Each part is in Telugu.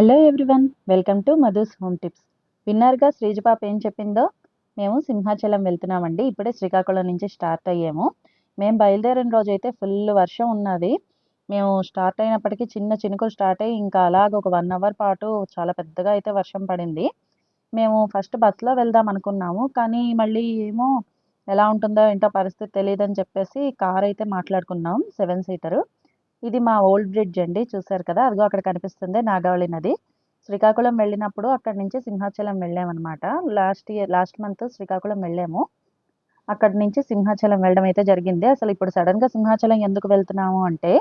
Hello everyone welcome to Madhu's home tips. విన్నారుగా శ్రీజపాప ఏం చెప్పిందో? మేము సింహాచలం వెళ్తున్నామండి. ఇప్పుడే శ్రీకాకుళం నుంచి స్టార్ట్ అయ్యాము. మేము బయలుదేరిన రోజు అయితే ఫుల్ వర్షం ఉన్నది. మేము స్టార్ట్ అయినప్పటికీ చిన్న చినుకులు స్టార్ట్ అయ్యి ఇంకా అలాగ ఒక వన్ అవర్ పాటు చాలా పెద్దగా అయితే వర్షం పడింది. మేము ఫస్ట్ బస్సులో వెళ్దాం అనుకున్నాము. కానీ మళ్ళీ ఏమో ఎలా ఉంటుందో ఏంటో పరిస్థితి తెలియదని చెప్పేసి కార్ అయితే మాట్లాడుకున్నాం సెవెన్ సీటరు. ఇది మా ఓల్డ్ బ్రిడ్జ్ అండి చూసారు కదా? అదిగో అక్కడ కనిపిస్తుంది నాగావళి నది. శ్రీకాకుళం వెళ్ళినప్పుడు అక్కడ నుంచి సింహాచలం వెళ్ళామన్నమాట. Last year last month Srikakulam వెళ్ళాము. అక్కడి నుంచి సింహాచలం వెళ్ళడం అయితే జరిగింది. అసలు ఇప్పుడు సడన్గా సింహాచలం ఎందుకు వెళ్తున్నాము అంటే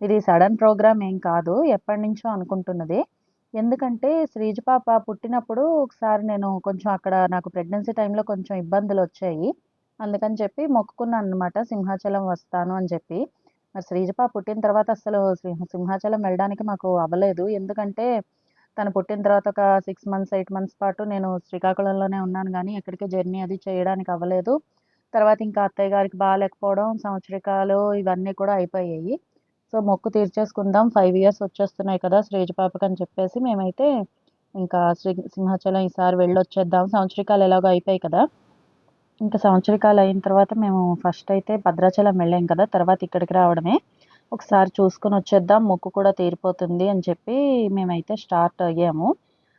ఇది సడన్ ప్రోగ్రామ్ ఏం కాదు ఎప్పటి నుంచో అనుకుంటున్నది. ఎందుకంటే శ్రీజ పాప పుట్టినప్పుడు ఒకసారి నేను కొంచెం అక్కడ నాకు ప్రెగ్నెన్సీ టైంలో కొంచెం ఇబ్బందులు వచ్చాయి. అందుకని చెప్పి మొక్కుకున్నాను అనమాట సింహాచలం వస్తాను అని చెప్పి. మరి శ్రీజప పుట్టిన తర్వాత అసలు సింహాచలం వెళ్ళడానికి మాకు అవ్వలేదు. ఎందుకంటే తను పుట్టిన తర్వాత ఒక సిక్స్ మంత్స్ ఎయిట్ మంత్స్ పాటు నేను శ్రీకాకుళంలోనే ఉన్నాను కానీ ఎక్కడికి జర్నీ అది చేయడానికి అవ్వలేదు. తర్వాత ఇంకా అత్తయ్య గారికి బాగాలేకపోవడం సంవత్సరికాలు ఇవన్నీ కూడా అయిపోయాయి. సో మొక్కు తీర్చేసుకుందాం. ఫైవ్ ఇయర్స్ వచ్చేస్తున్నాయి కదా శ్రీజపాపకి అని చెప్పేసి మేమైతే ఇంకా శ్రీ సింహాచలం ఈసారి వెళ్ళొచ్చేద్దాం. సంవత్సరికాలు ఎలాగో అయిపోయాయి కదా. ఇంకా సంవత్సరికాలు అయిన తర్వాత మేము ఫస్ట్ అయితే భద్రాచలం వెళ్ళాం కదా తర్వాత ఇక్కడికి రావడమే. ఒకసారి చూసుకొని వచ్చేద్దాం మొక్కు కూడా తీరిపోతుంది అని చెప్పి మేమైతే స్టార్ట్ అయ్యాము.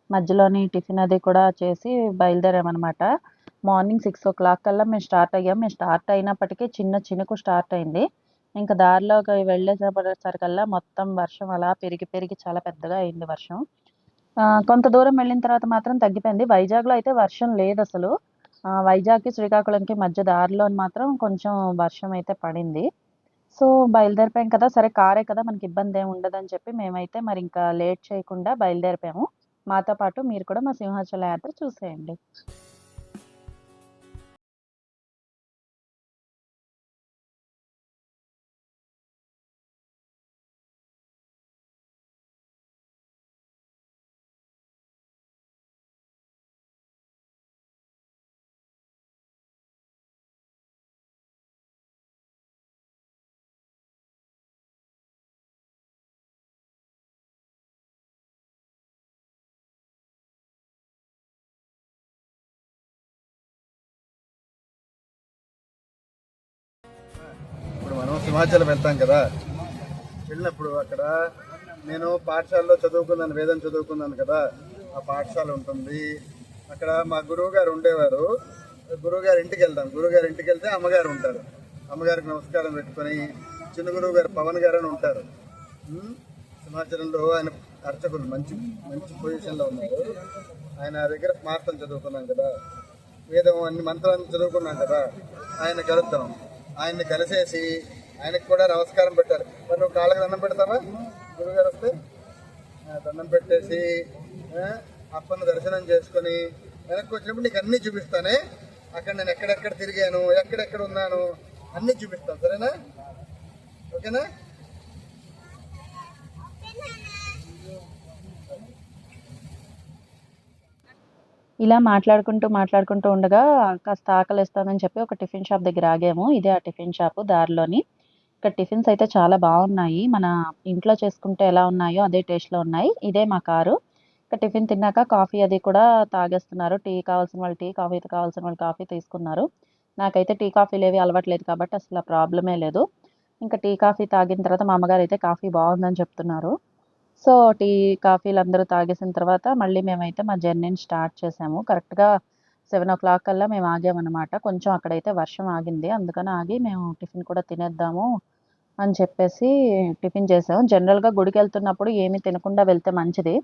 మధ్యలోని టిఫిన్ అది కూడా చేసి బయలుదేరామన్నమాట. మార్నింగ్ సిక్స్ ఓ క్లాక్ కల్లా మేము స్టార్ట్ అయ్యాం. మేము స్టార్ట్ అయినప్పటికీ చిన్న చినుకు స్టార్ట్ అయింది. ఇంకా దారిలోకి వెళ్ళేసరికల్లా మొత్తం వర్షం అలా పెరిగి పెరిగి చాలా పెద్దగా అయింది వర్షం. కొంత దూరం వెళ్ళిన తర్వాత మాత్రం తగ్గిపోయింది. వైజాగ్లో అయితే వర్షం లేదు అసలు. వైజాగ్కి శ్రీకాకుళంకి మధ్య దారిలో మాత్రం కొంచెం వర్షం అయితే పడింది. సో బయలుదేరిపోయాం కదా సరే కారే కదా మనకి ఇబ్బంది ఏమి ఉండదని చెప్పి మేమైతే మరి ఇంకా లేట్ చేయకుండా బయలుదేరిపోయాము. మాతో పాటు మీరు కూడా మా సింహాచల యాత్ర చూసేయండి. హిమాచల్ వెళ్తాం కదా. వెళ్ళినప్పుడు అక్కడ నేను పాఠశాలలో చదువుకున్నాను వేదం చదువుకున్నాను కదా. ఆ పాఠశాల ఉంటుంది. అక్కడ మా గురువు గారు ఉండేవారు. గురువుగారి ఇంటికి వెళ్తాం గురువుగారి ఇంటికి వెళ్తే అమ్మగారు ఉంటారు. అమ్మగారికి నమస్కారం పెట్టుకొని చిన్న గురువు గారు పవన్ గారు అని ఉంటారు. సింహాచలంలో ఆయన అర్చకులు మంచి మంచి పొజిషన్లో ఉన్నారు. ఆయన దగ్గర మార్తం చదువుకున్నాం కదా. వేదం అన్ని మంత్రాన్ని చదువుకున్నాం కదా. ఆయన కలుద్దాం. ఆయన్ని కలిసేసి ఆయనకు కూడా నమస్కారం పెట్టాలి. మరి నువ్వు కాళ్ళకి దండం పెడతావా? గురుగారు వస్తే? దండం పెట్టేసి ఆ, అప్పన్న దర్శనం చేసుకొని వెనక్కి వచ్చినప్పుడు నీకు అన్నీ చూపిస్తానే. అక్కడ నేను ఎక్కడెక్కడ తిరిగాను ఎక్కడెక్కడ ఉన్నాను అన్నీ చూపిస్తాను. సరేనా? ఓకేనా? ఇలా మాట్లాడుకుంటూ మాట్లాడుకుంటూ ఉండగా కాస్త ఆకలిస్తానని చెప్పి ఒక టిఫిన్ షాప్ దగ్గర ఆగాము. ఇదే ఆ టిఫిన్ షాప్ దారిలోని. ఇక్కడ టిఫిన్స్ అయితే చాలా బాగున్నాయి. మన ఇంట్లో చేసుకుంటే ఎలా ఉన్నాయో అదే టేస్ట్లో ఉన్నాయి. ఇదే మా కారు. ఇక్కడ టిఫిన్ తిన్నాక కాఫీ అది కూడా తాగేస్తున్నారు. టీ కావాల్సిన వాళ్ళు టీ కాఫీ కావాల్సిన వాళ్ళు కాఫీ తీసుకున్నారు. నాకైతే టీ కాఫీలు ఏవి అలవాట్లేదు కాబట్టి అసలు ప్రాబ్లమే లేదు. ఇంకా టీ కాఫీ తాగిన తర్వాత మా అమ్మగారు అయితే కాఫీ బాగుందని చెప్తున్నారు. సో టీ కాఫీలు అందరూ తాగేసిన తర్వాత మళ్ళీ మేమైతే మా జర్నీని స్టార్ట్ చేసాము. కరెక్ట్గా సెవెన్ ఓ క్లాక్ కల్లా మేము ఆగామన్నమాట. కొంచెం అక్కడైతే వర్షం ఆగింది. అందుకని ఆగి మేము టిఫిన్ కూడా తినేద్దాము అని చెప్పేసి టిఫిన్ చేసాము. జనరల్గా గుడికి వెళ్తున్నప్పుడు ఏమీ తినకుండా వెళ్తే మంచిది.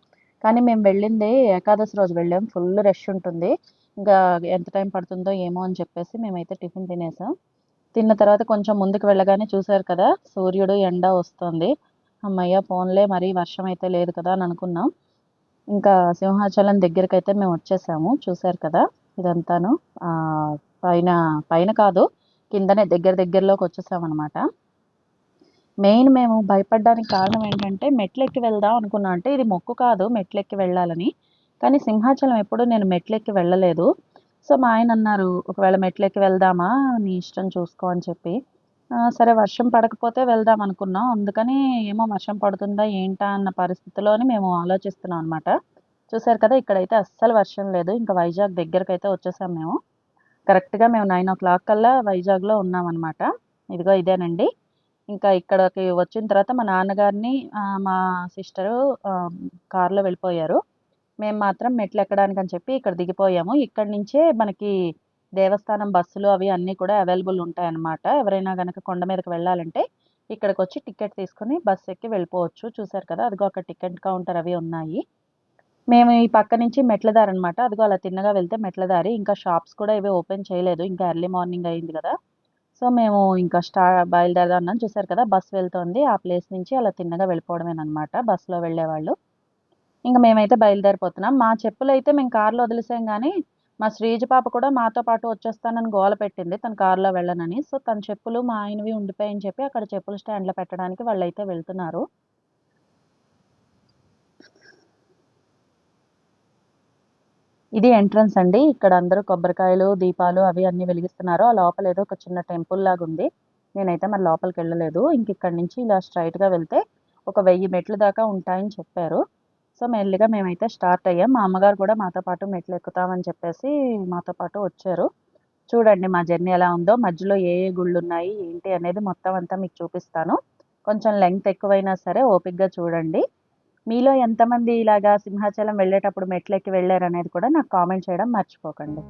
కానీ మేము వెళ్ళింది ఏకాదశి రోజు వెళ్ళాం. ఫుల్ రష్ ఉంటుంది. ఇంకా ఎంత టైం పడుతుందో ఏమో అని చెప్పేసి మేమైతే టిఫిన్ తినేసాం. తిన్న తర్వాత కొంచెం ముందుకు వెళ్ళగానే చూసారు కదా సూర్యుడు ఎండ వస్తుంది. అమ్మయ్య పోన్లే మరీ వర్షం అయితే లేదు కదా అని అనుకున్నాం. ఇంకా సింహాచలం దగ్గరికి అయితే మేము వచ్చేసాము. చూసారు కదా. ఇదంతాను. పైన పైన కాదు కిందనే దగ్గర దగ్గరలోకి వచ్చేసాం అనమాట మెయిన్ మేము భయపడడానికి కారణం ఏంటంటే మెట్లెక్కి వెళ్దాం అనుకున్నాం అంటే ఇది మొక్కు కాదు మెట్లెక్కి వెళ్ళాలని. కానీ సింహాచలం ఎప్పుడు నేను మెట్లెక్కి వెళ్ళలేదు. సో మా ఆయన అన్నారు ఒకవేళ మెట్లెక్కి వెళ్దామా? నీ ఇష్టం చూసుకో అని చెప్పి. సరే వర్షం పడకపోతే వెళ్దాం అనుకున్నాం. అందుకని ఏమో వర్షం పడుతుందా ఏంటా అన్న పరిస్థితిలోని మేము ఆలోచిస్తున్నాం అనమాట చూసారు కదా ఇక్కడైతే అస్సలు వర్షం లేదు. ఇంకా వైజాగ్ దగ్గరకు అయితే వచ్చేసాం మేము. కరెక్ట్గా మేము నైన్ ఓ క్లాక్ కల్లా వైజాగ్లో ఉన్నాం అనమాట ఇదిగో ఇదేనండి. ఇంకా ఇక్కడికి వచ్చిన తర్వాత మా నాన్నగారిని మా సిస్టరు కారులో వెళ్ళిపోయారు. మేము మాత్రం మెట్లు ఎక్కడానికి అని చెప్పి ఇక్కడ దిగిపోయాము. ఇక్కడ నుంచే మనకి దేవస్థానం బస్సులు అవి అన్నీ కూడా అవైలబుల్ ఉంటాయన్నమాట. ఎవరైనా కనుక కొండ మీదకి వెళ్ళాలంటే ఇక్కడికి వచ్చి టికెట్ తీసుకుని బస్సు ఎక్కి వెళ్ళిపోవచ్చు. చూసారు కదా అదిగో అక్కడ టికెట్ కౌంటర్ అవి ఉన్నాయి. మేము ఈ పక్క నుంచి మెట్ల దారి అనమాట అదిగో అలా తిన్నగా వెళ్తే మెట్ల దారి ఇంకా షాప్స్ కూడా ఇవి ఓపెన్ చేయలేదు. ఇంకా ఎర్లీ మార్నింగ్ అయింది కదా. సో మేము ఇంకా స్టా బయలుదేరదాం చూసారు కదా. బస్ వెళ్తోంది. ఆ ప్లేస్ నుంచి అలా తిన్నగా వెళ్ళిపోవడమేనమాట బస్సులో వెళ్ళేవాళ్ళు. ఇంకా మేమైతే బయలుదేరిపోతున్నాం. మా చెప్పులు అయితే మేము కార్లో వదిలేసాం కానీ మా శ్రీజ పాప కూడా మాతో పాటు వచ్చేస్తానని గోల పెట్టింది. తన కారులో వెళ్ళనని. సో తన చెప్పులు మా ఆయనవి ఉండిపోయని చెప్పి అక్కడ చెప్పులు స్టాండ్లో పెట్టడానికి వాళ్ళు అయితే వెళ్తున్నారు. ఇది ఎంట్రన్స్ అండి. ఇక్కడ అందరూ కొబ్బరికాయలు దీపాలు అవి అన్ని వెలిగిస్తున్నారు. ఆ లోపల ఏదో ఒక చిన్న టెంపుల్ లాగా ఉంది. నేనైతే మరి లోపలికి వెళ్ళలేదు. ఇంక ఇక్కడ నుంచి ఇలా స్ట్రైట్గా గా వెళ్తే ఒక వెయ్యి మెట్లు దాకా ఉంటాయని చెప్పారు. సో మెల్లిగా మేమైతే స్టార్ట్ అయ్యాం. మా అమ్మగారు కూడా మాతో పాటు మెట్లు ఎక్కుతామని చెప్పేసి మాతో పాటు వచ్చారు. చూడండి మా జర్నీ ఎలా ఉందో. మధ్యలో ఏ ఏ గుళ్ళు ఉన్నాయి ఏంటి అనేది మొత్తం అంతా మీకు చూపిస్తాను. కొంచెం లెంగ్త్ ఎక్కువైనా సరే ఓపిక్గా చూడండి. మీలో ఎంతమంది ఇలాగా సింహాచలం వెళ్ళేటప్పుడు మెట్లెక్కి వెళ్ళారనేది వెళ్ళారు అనేది కూడా నాకు కామెంట్ చేయడం మర్చిపోకండి.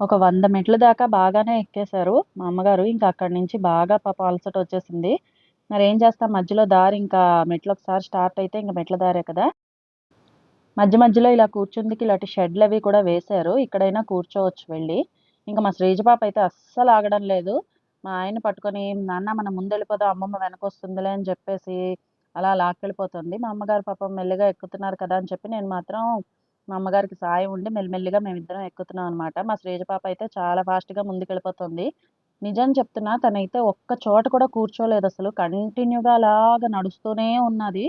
ఒక వంద మెట్ల దాకా బాగానే ఎక్కేశారు మా అమ్మగారు. ఇంకా అక్కడి నుంచి బాగా పాప అలసట వచ్చేసింది. మరి ఏం చేస్తాం? మధ్యలో దారి ఇంకా మెట్లు ఒకసారి స్టార్ట్ అయితే ఇంకా మెట్ల దారే కదా. మధ్య మధ్యలో ఇలా కూర్చుందికి ఇలాంటి షెడ్లు అవి కూడా వేశారు. ఇక్కడైనా కూర్చోవచ్చు వెళ్ళి. ఇంకా మా శ్రీజ పాప అయితే అస్సలు ఆగడం లేదు. మా ఆయన పట్టుకొని నాన్న మనం ముందు వెళ్ళిపోదాం అమ్మమ్మ వెనకొస్తుందిలే అని చెప్పేసి అలా లాక్కెళ్ళిపోతుంది. మా అమ్మగారు పాపం మెల్లిగా ఎక్కుతున్నారు కదా అని చెప్పి నేను మాత్రం మా అమ్మగారికి సాయం ఉండి మెల్లిమెల్లిగా మేమిద్దరం ఎక్కుతున్నాం అనమాట మా శ్రీజ పాప అయితే చాలా ఫాస్ట్గా ముందుకెళ్ళిపోతుంది. నిజం చెప్తున్నా తనైతే ఒక్క చోట కూడా కూర్చోలేదు అసలు. కంటిన్యూగా అలాగా నడుస్తూనే ఉన్నది.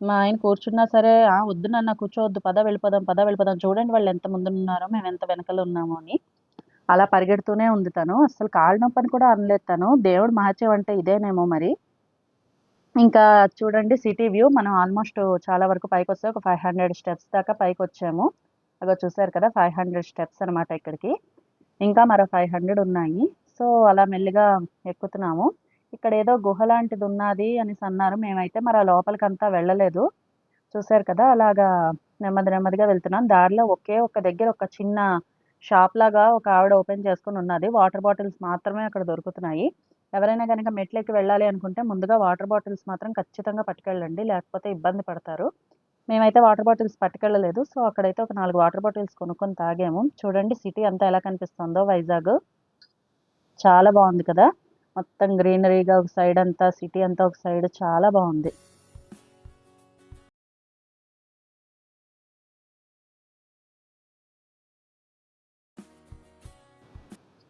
మా ఆయన కూర్చున్నా సరే వద్దు నాన్న కూర్చోవద్దు. పద వెళ్ళిపోదాం పద వెళ్ళిపోదాం. చూడండి వాళ్ళు ఎంత ముందు ఉన్నారో మేము ఎంత వెనకలు ఉన్నామో అని. అలా పరిగెడుతూనే ఉంది తను. అసలు కాళ్ళ నొప్పని కూడా అనలేదు తను. దేవుడు మహత్యం అంటే ఇదేనేమో మరి. ఇంకా చూడండి సిటీ వ్యూ. మనం ఆల్మోస్ట్ చాలా వరకు పైకి వస్తే ఒక ఫైవ్ హండ్రెడ్ స్టెప్స్ దాకా పైకి వచ్చాము. అగో చూసారు కదా ఫైవ్ హండ్రెడ్ స్టెప్స్ అనమాట ఇక్కడికి. ఇంకా మరో ఫైవ్ హండ్రెడ్ ఉన్నాయి. సో అలా మెల్లిగా ఎక్కుతున్నాము. ఇక్కడ ఏదో గుహ లాంటిది ఉన్నది అనేసి అన్నారు. మేమైతే మరి ఆ లోపలికంతా వెళ్ళలేదు. చూసారు కదా అలాగా నెమ్మది నెమ్మదిగా వెళ్తున్నాం. దారిలో ఒకే ఒక దగ్గర ఒక చిన్న షాప్ లాగా ఒక ఆవిడ ఓపెన్ చేసుకుని ఉన్నది. వాటర్ బాటిల్స్ మాత్రమే అక్కడ దొరుకుతున్నాయి. ఎవరైనా కనుక మెట్లెక్కి వెళ్ళాలి అనుకుంటే ముందుగా వాటర్ బాటిల్స్ మాత్రం ఖచ్చితంగా పట్టుకెళ్ళండి లేకపోతే ఇబ్బంది పడతారు. మేమైతే వాటర్ బాటిల్స్ పట్టుకెళ్ళలేదు సో అక్కడైతే ఒక నాలుగు వాటర్ బాటిల్స్ కొనుక్కొని తాగాము. చూడండి సిటీ అంతా ఎలా కనిపిస్తుందో వైజాగ్. చాలా బాగుంది కదా? మొత్తం గ్రీనరీగా ఒక సైడ్ అంతా సిటీ అంతా ఒక సైడ్ చాలా బాగుంది.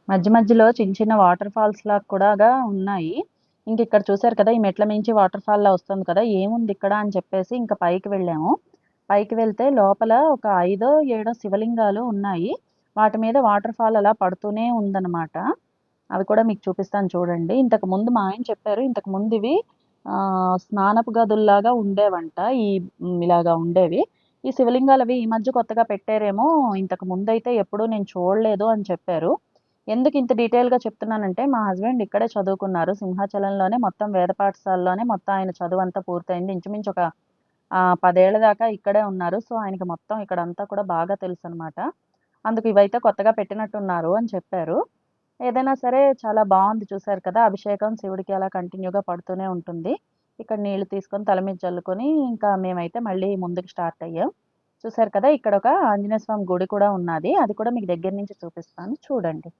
మధ్య మధ్యలో చిన్న చిన్న వాటర్ ఫాల్స్ లాగా కూడా ఉన్నాయి. ఇంక ఇక్కడ చూసారు కదా ఈ మెట్ల మించి వాటర్ ఫాల్ లా వస్తుంది కదా ఏముంది ఇక్కడ అని చెప్పేసి ఇంకా పైకి వెళ్ళాము. పైకి వెళ్తే లోపల ఒక ఐదో ఏడో శివలింగాలు ఉన్నాయి. వాటి మీద వాటర్ ఫాల్ అలా పడుతూనే ఉందన్నమాట. అవి కూడా మీకు చూపిస్తాను చూడండి. ఇంతకు ముందు మా ఆయన చెప్పారు ఇంతకు ముందు ఇవి స్నానపు గదుల్లాగా ఉండేవంట. ఈ ఇలాగా ఉండేవి. ఈ శివలింగాలు అవి ఈ మధ్య కొత్తగా పెట్టారేమో ఇంతకు ముందు అయితే ఎప్పుడూ నేను చూడలేదు అని చెప్పారు. ఎందుకు ఇంత డీటెయిల్గా చెప్తున్నానంటే మా హస్బెండ్ ఇక్కడే చదువుకున్నారు. సింహాచలంలోనే మొత్తం వేద పాఠశాలలోనే మొత్తం ఆయన చదువు అంతా పూర్తయింది. ఇంచుమించు ఒక పదేళ్ళ పదేళ్ళ దాకా ఇక్కడే ఉన్నారు. సో ఆయనకి మొత్తం ఇక్కడ అంతా కూడా బాగా తెలుసు అనమాట అందుకు ఇవైతే కొత్తగా పెట్టినట్టున్నారు అని చెప్పారు. ఏదైనా సరే చాలా బాగుంది చూసారు కదా అభిషేకం శివుడికి అలా కంటిన్యూగా పడుతూనే ఉంటుంది. ఇక్కడ నీళ్ళు తీసుకొని తల మీద చల్లుకొని ఇంకా మేమైతే మళ్ళీ ముందుకు స్టార్ట్ అయ్యాం. చూసారు కదా ఇక్కడ ఒక ఆంజనేయ స్వామి గుడి కూడా ఉన్నది. అది కూడా మీకు దగ్గర నుంచి చూపిస్తాను. చూడండి.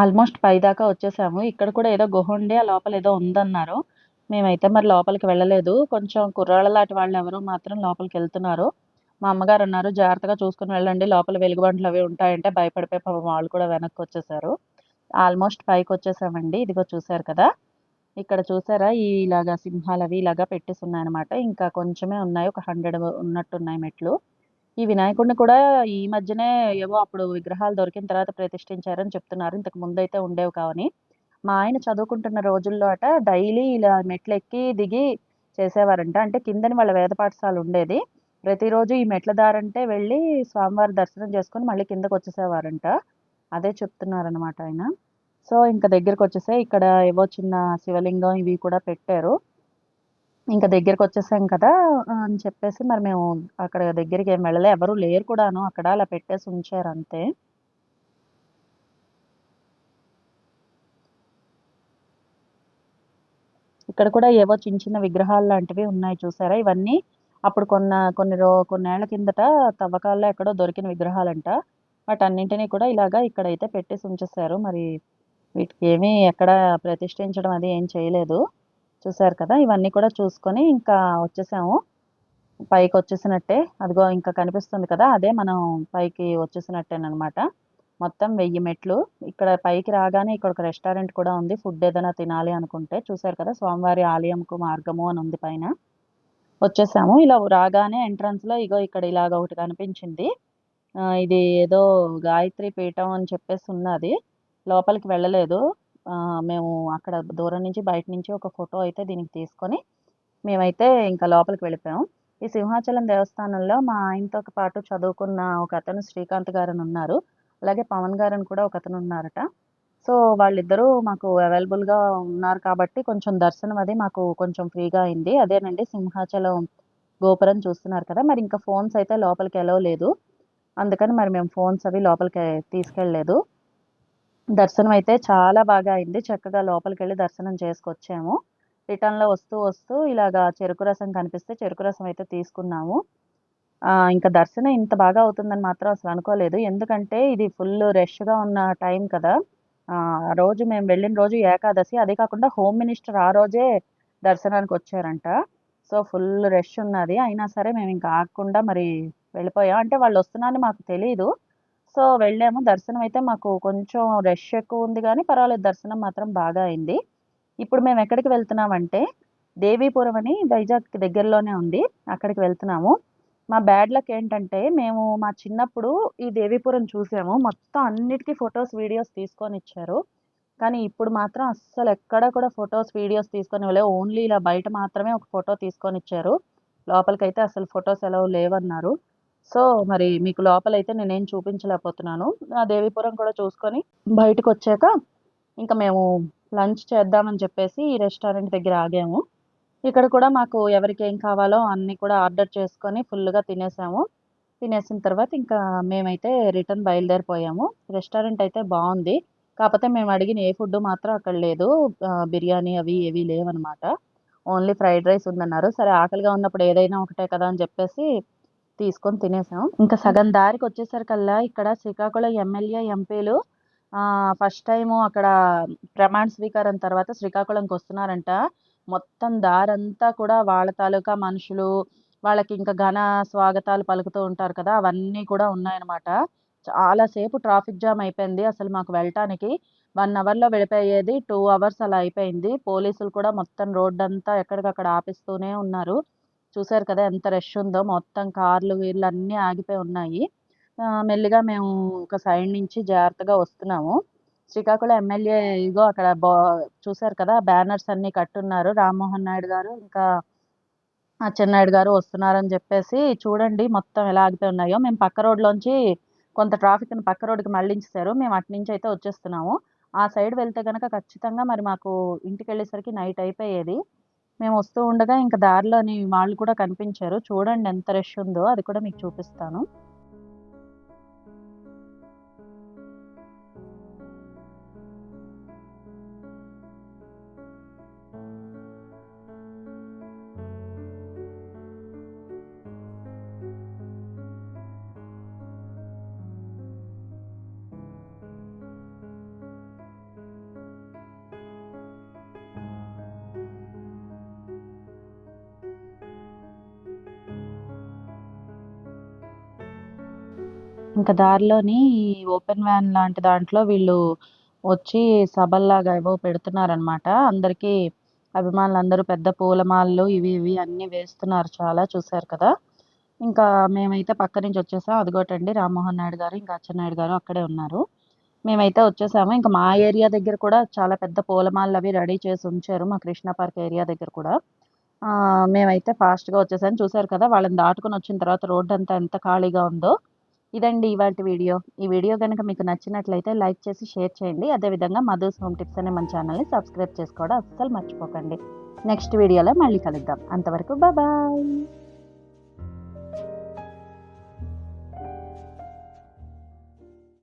ఆల్మోస్ట్ పై దాకా వచ్చేసాము. ఇక్కడ కూడా ఏదో గుహ ఉండి ఆ లోపల ఏదో ఉందన్నారు. మేమైతే మరి లోపలికి వెళ్ళలేదు. కొంచెం కుర్రాళ్ళ లాంటి వాళ్ళు ఎవరో మాత్రం లోపలికి వెళ్తున్నారు. మా అమ్మగారు ఉన్నారు జాగ్రత్తగా చూసుకుని వెళ్ళండి. లోపల వెలుగుబంట్లు అవి ఉంటాయంటే భయపడిపోయి పాపం వాళ్ళు కూడా వెనక్కి వచ్చేసారు. ఆల్మోస్ట్ పైకి వచ్చేసామండి. ఇదిగో చూసారు కదా. ఇక్కడ చూసారా? ఇలాగా సింహాలు అవి ఇలాగా పెట్టేసి ఉన్నాయన్నమాట. ఇంకా కొంచెమే ఉన్నాయి. ఒక హండ్రెడ్ ఉన్నట్టున్నాయి మెట్లు. ఈ వినాయకుడిని కూడా ఈ మధ్యనే ఏవో అప్పుడు విగ్రహాలు దొరికిన తర్వాత ప్రతిష్ఠించారని చెప్తున్నారు. ఇంతకు ముందు అయితే ఉండేవి కావని. మా ఆయన చదువుకుంటున్న రోజుల్లో అట డైలీ ఇలా మెట్లు ఎక్కి దిగి చేసేవారంట. అంటే కిందని వాళ్ళ వేద పాఠశాల ఉండేది. ప్రతిరోజు ఈ మెట్ల దారంటే వెళ్ళి స్వామివారి దర్శనం చేసుకొని మళ్ళీ కిందకు వచ్చేసేవారంట. అదే చెప్తున్నారనమాట ఆయన. సో ఇంకా దగ్గరకు వచ్చేసే ఇక్కడ ఏవో చిన్న శివలింగం ఇవి కూడా పెట్టారు. ఇంకా దగ్గరికి వచ్చేసాం కదా అని చెప్పేసి మరి మేము అక్కడ దగ్గరికి ఏం వెళ్ళలే. ఎవరు లేరు కూడాను. అక్కడ అలా పెట్టేసి ఉంచారు అంతే. ఇక్కడ కూడా ఏవో చిన్న చిన్న విగ్రహాలు లాంటివి ఉన్నాయి చూసారా? ఇవన్నీ అప్పుడు కొన్న కొన్ని రో కొన్నేళ్ళ కిందట తవ్వకాల్లో ఎక్కడో దొరికిన విగ్రహాలంట. వాటన్నింటినీ కూడా ఇలాగా ఇక్కడైతే పెట్టేసి ఉంచేసారు మరి వీటికి ఏమీ ఎక్కడ ప్రతిష్ఠించడం అది ఏం చేయలేదు. చూసారు కదా ఇవన్నీ కూడా చూసుకొని ఇంకా వచ్చేసాము. పైకి వచ్చేసినట్టే అదిగో ఇంకా కనిపిస్తుంది కదా అదే మనం పైకి వచ్చేసినట్టేనమాట మొత్తం వెయ్యి మెట్లు. ఇక్కడ పైకి రాగానే ఇక్కడ ఒక రెస్టారెంట్ కూడా ఉంది ఫుడ్ ఏదైనా తినాలి అనుకుంటే. చూసారు కదా స్వామివారి ఆలయంకు మార్గము అని ఉంది పైన. వచ్చేసాము. ఇలా రాగానే ఎంట్రన్స్లో ఇగో ఇక్కడ ఇలాగ ఒకటి కనిపించింది. ఇది ఏదో గాయత్రి పీఠం అని చెప్పేసి ఉన్నది. లోపలికి వెళ్ళలేదు. మేము అక్కడ దూరం నుంచి బయట నుంచి ఒక ఫోటో అయితే దీనికి తీసుకొని మేమైతే ఇంకా లోపలికి వెళ్ళిపోయాం. ఈ సింహాచలం దేవస్థానంలో మా ఆయనతో పాటు చదువుకున్న ఒక అతను శ్రీకాంత్ గారని ఉన్నారు. అలాగే పవన్ గారని కూడా ఒక అతను ఉన్నారట. సో వాళ్ళిద్దరూ మాకు అవైలబుల్గా ఉన్నారు కాబట్టి కొంచెం దర్శనం అది మాకు కొంచెం ఫ్రీగా అయింది. అదేనండి సింహాచలం గోపురం చూస్తున్నారు కదా మరి ఇంకా ఫోన్స్ అయితే లోపలికి ఎలవ్ లేదు. అందుకని మరి మేము ఫోన్స్ అవి లోపలికి తీసుకెళ్ళలేదు. దర్శనం అయితే చాలా బాగా అయింది. చక్కగా లోపలికి వెళ్ళి దర్శనం చేసుకొచ్చాము. రిటర్న్లో వస్తూ వస్తూ ఇలాగా చెరుకు రసం కనిపిస్తే చెరుకు రసం అయితే తీసుకున్నాము. ఇంకా దర్శనం ఇంత బాగా అవుతుందని మాత్రం అసలు అనుకోలేదు. ఎందుకంటే ఇది ఫుల్ రష్గా ఉన్న టైం కదా. ఆ రోజు మేము వెళ్ళిన రోజు ఏకాదశి. అదే కాకుండా హోమ్ మినిస్టర్ ఆ రోజే దర్శనానికి వచ్చారంట. సో ఫుల్ రష్ ఉన్నది. అయినా సరే మేము ఇంకా ఆగకుండా మరి వెళ్ళిపోయాం. అంటే వాళ్ళు వస్తున్నారని మాకు తెలియదు సో వెళ్ళాము. దర్శనం అయితే మాకు కొంచెం రష్ ఎక్కువ ఉంది కానీ పర్వాలేదు. దర్శనం మాత్రం బాగా అయింది. ఇప్పుడు మేము ఎక్కడికి వెళ్తున్నామంటే దేవీపురం అని వైజాగ్ దగ్గరలోనే ఉంది. అక్కడికి వెళ్తున్నాము. మా బ్యాడ్ లక్ ఏంటంటే మేము మా చిన్నప్పుడు ఈ దేవీపురం చూసాము. మొత్తం అన్నిటికీ ఫొటోస్ వీడియోస్ తీసుకొని ఇచ్చారు. కానీ ఇప్పుడు మాత్రం అస్సలు ఎక్కడ కూడా ఫొటోస్ వీడియోస్ తీసుకొని లేవు ఓన్లీ ఇలా బయట మాత్రమే ఒక ఫోటో తీసుకొని ఇచ్చారు. లోపలికైతే అసలు ఫొటోస్ ఎలా లేవన్నారు. సో మరి మీకు లోపలైతే నేనేం చూపించలేకపోతున్నాను. ఆ దేవీపురం కూడా చూసుకొని బయటకు వచ్చాక ఇంకా మేము లంచ్ చేద్దామని చెప్పేసి ఈ రెస్టారెంట్ దగ్గర ఆగాము. ఇక్కడ కూడా మాకు ఎవరికి ఏం కావాలో అన్ని కూడా ఆర్డర్ చేసుకొని ఫుల్గా తినేసాము. తినేసిన తర్వాత ఇంకా మేమైతే రిటర్న్ బయలుదేరిపోయాము. రెస్టారెంట్ అయితే బాగుంది. కాకపోతే మేము అడిగిన ఏ ఫుడ్ మాత్రం అక్కడ లేదు. బిర్యానీ అవి ఏవి లేవన్నమాట ఓన్లీ ఫ్రైడ్ రైస్ ఉందన్నారు. సరే ఆకలిగా ఉన్నప్పుడు ఏదైనా ఒకటే కదా అని చెప్పేసి తీసుకొని తినేసాం. ఇంకా సగం దారికి వచ్చేసరికల్లా ఇక్కడ శ్రీకాకుళం ఎమ్మెల్యే ఎంపీలు ఫస్ట్ టైం అక్కడ ప్రమాణ స్వీకారం తర్వాత శ్రీకాకుళంకి వస్తున్నారంట. మొత్తం దారంతా కూడా వాళ్ళ తాలూకా మనుషులు వాళ్ళకి ఇంకా ఘన స్వాగతాలు పలుకుతూ ఉంటారు కదా అవన్నీ కూడా ఉన్నాయన్నమాట. చాలాసేపు ట్రాఫిక్ జామ్ అయిపోయింది అసలు మాకు వెళ్ళటానికి. వన్ అవర్లో వెళ్ళిపోయేది టూ అవర్స్ అలా అయిపోయింది. పోలీసులు కూడా మొత్తం రోడ్డు అంతా ఎక్కడికక్కడ ఆపిస్తూనే ఉన్నారు. చూసారు కదా ఎంత రష్ ఉందో మొత్తం కార్లు వీళ్ళు అన్నీ ఆగిపోయి ఉన్నాయి. మెల్లిగా మేము ఒక సైడ్ నుంచి జాగ్రత్తగా వస్తున్నాము. శ్రీకాకుళం ఎమ్మెల్యే ఇగో అక్కడ బా చూసారు కదా బ్యానర్స్ అన్ని కట్టున్నారు. రామ్మోహన్ నాయుడు గారు ఇంకా అచ్చెన్నాయుడు గారు వస్తున్నారని చెప్పేసి చూడండి మొత్తం ఎలా ఆగిపోయి ఉన్నాయో. మేము పక్క రోడ్లోంచి కొంత ట్రాఫిక్ని పక్క రోడ్డుకి మళ్ళించారు మేము అటు నుంచి అయితే వచ్చేస్తున్నాము. ఆ సైడ్ వెళ్తే కనుక ఖచ్చితంగా మరి మాకు ఇంటికి వెళ్ళేసరికి నైట్ అయిపోయేది. మేము వస్తూ ఉండగా ఇంకా దారిలోని వాళ్ళు కూడా కనిపించారు. చూడండి ఎంత రష్ ఉందో అది కూడా మీకు చూపిస్తాను. ఇంకా దారిలోని ఓపెన్ వ్యాన్ లాంటి దాంట్లో వీళ్ళు వచ్చి సభల్లాగా ఏవో పెడుతున్నారనమాట అందరికీ అభిమానులు అందరూ పెద్ద పూలమాలలు ఇవి ఇవి అన్నీ వేస్తున్నారు చాలా చూసారు కదా. ఇంకా మేమైతే పక్క నుంచి వచ్చేసాం. అదిగోటండి రామ్మోహన్ నాయుడు గారు ఇంకా అచ్చెన్నాయుడు గారు అక్కడే ఉన్నారు. మేమైతే వచ్చేసాము. ఇంకా మా ఏరియా దగ్గర కూడా చాలా పెద్ద పూలమాలలు అవి రెడీ చేసి ఉంచారు మా కృష్ణ పార్క్ ఏరియా దగ్గర కూడా. మేమైతే ఫాస్ట్గా వచ్చేసాం. చూసారు కదా వాళ్ళని దాటుకొని వచ్చిన తర్వాత రోడ్డు అంతా ఎంత ఖాళీగా ఉందో. ఇదండి ఇవాళ వీడియో. ఈ వీడియో కనుక మీకు నచ్చినట్లయితే లైక్ చేసి షేర్ చేయండి. అదేవిధంగా మధుస్ హోమ్ టిప్స్ అనే మన ఛానల్ని సబ్స్క్రైబ్ చేసుకోవడం అస్సలు మర్చిపోకండి. నెక్స్ట్ వీడియోలో మళ్ళీ కలుద్దాం. అంతవరకు బాయ్